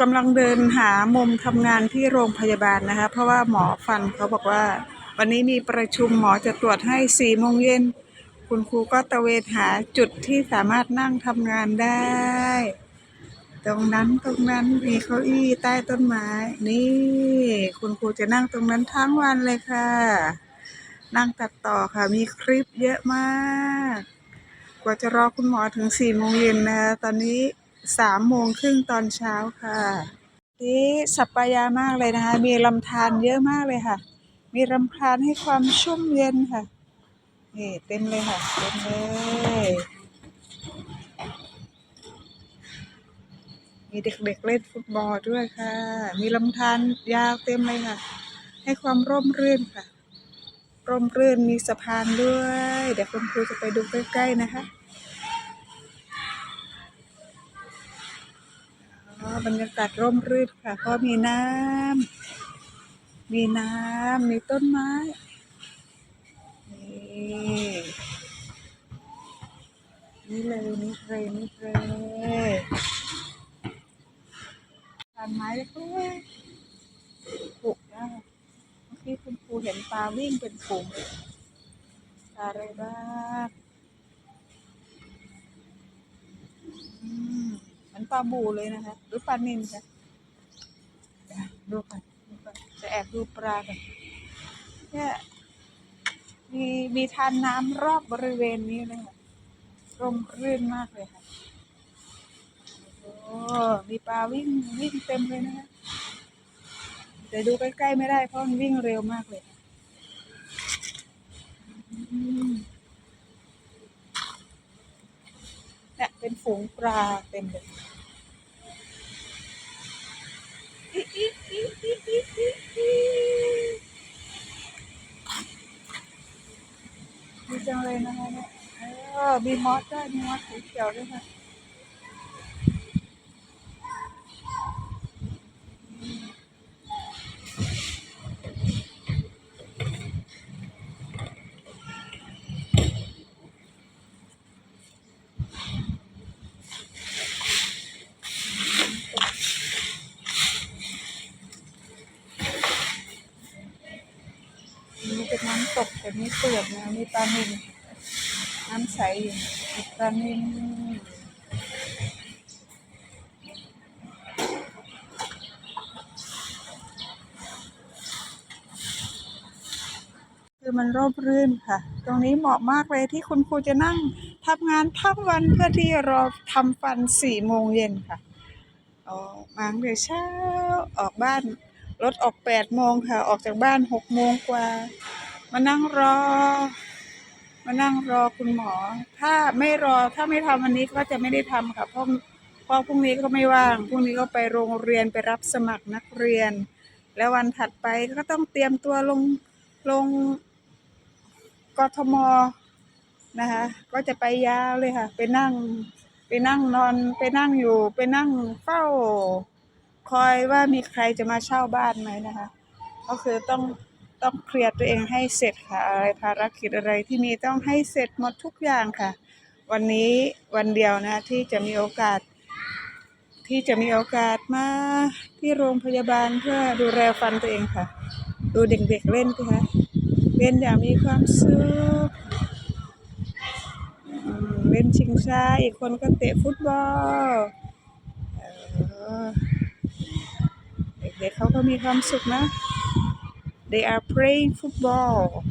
กำลังเดินหามุมทำงานที่โรงพยาบาลนะคะ เพราะว่าหมอฟันเขาบอกว่า วันนี้มีประชุมหมอจะตรวจให้สี่โมงเย็น คุณครูก็ตะเวนหาจุดที่สามารถนั่งทำงานได้ ตรงนั้นตรงนั้นมีเก้าอี้ใต้ต้นไม้ นี่ คุณครูจะนั่งตรงนั้นทั้งวันเลยค่ะ นั่งตัดต่อค่ะ มีคลิปเยอะมาก กว่าจะรอคุณหมอถึงสี่โมงเย็นนะคะตอนนี้ สามโมงครึ่งตอนเช้าค่ะนี่สัปปายามากเลยนะคะ มีลำธารเยอะมากเลยค่ะ มีลำธารให้ความชุ่มเย็นค่ะ นี่เต็มเลยค่ะเต็มเลย มีเด็กๆเล่นฟุตบอลด้วยค่ะ มีลำธารยาวเต็มเลยค่ะ ให้ความร่มรื่นค่ะ ร่มรื่นมีสะพานด้วย เดี๋ยวคุณครูจะไปดูใกล้ๆนะคะ บรรยากาศร่มรื่นค่ะเพรามีน้ำ มีน้ำ มีต้นไม้นี่นี่เลยนี่เลยนี่เลยทานไม้เล็กๆปลูกได้เมื่อกี้คุณครูเห็นปลาวิ่งเป็นฝูงปลาอะไรบ้างอืมันปลาบูเลยนะคะ หรือปลานิลคะอะดูกันดูกันจะแอบดูปลากันเนี่ยมีมีทานน้ำรอบบริเวณนี้เลยค่ะร่มรื่นมากเลยค่ะโอ้มีปลาวิ่งวิ่งเต็มเลยนะคะแต่ดูใกล้ๆไม่ได้เพราะมันวิ่งเร็วมากเลยเนี่ยเป็นฝูงปลาเต็มเลย ดีจังเลยนะคะเนี่ยเออมีมอสด้วยมีมอสสีเขียวด้วยค่ะ เป็นน้ำตกแต่ม่เปื่อยนะมีปลานิลน้ำใสอยู่มีปลานิลคือมันร่มรื่นค่ะ ตรงนี้เหมาะมากเลยที่คุณครูจะนั่งทำงานทั้งวันเพื่อที่รอทำฟันสี่โมงเย็นค่ะออกมาตั้งแต่เช้าออกบ้านรถออกแปดโมงค่ะ ออกจากบ้านหกโมงกว่า มานั่งรอ มานั่งรอคุณหมอ ถ้าไม่รอถ้าไม่ทำวันนี้ก็จะไม่ได้ทำค่ะเพราะเพราะพรุ่งนี้ก็ไม่ว่างพรุ่งนี้ก็ไปโรงเรียนไปรับสมัครนักเรียน แล้ววันถัดไปก็ต้องเตรียมตัวลงลงกทมนะคะ ก็จะไปยาวเลยค่ะ ไปนั่ง ไปนั่งนอน ไปนั่งอยู่ ไปนั่งเฝ้า คอยว่ามีใครจะมาเช่าบ้านไหมนะคะ ก็คือต้อง ต้องเคลียร์ตัวเองให้เสร็จค่ะ อะไรภารกิจอะไรที่มีต้องให้เสร็จหมดทุกอย่างค่ะ วันนี้วันเดียวนะที่จะมีโอกาส ที่จะมีโอกาสมาที่โรงพยาบาลเพื่อดูแลฟันตัวเองค่ะ ดูเด็กๆเล่นสิคะเล่นอย่างมีความสุขเล่นชิงช้าอีกคนก็เตะฟุตบอลเด็กๆเขาก็มีความสุขนะ they are playing football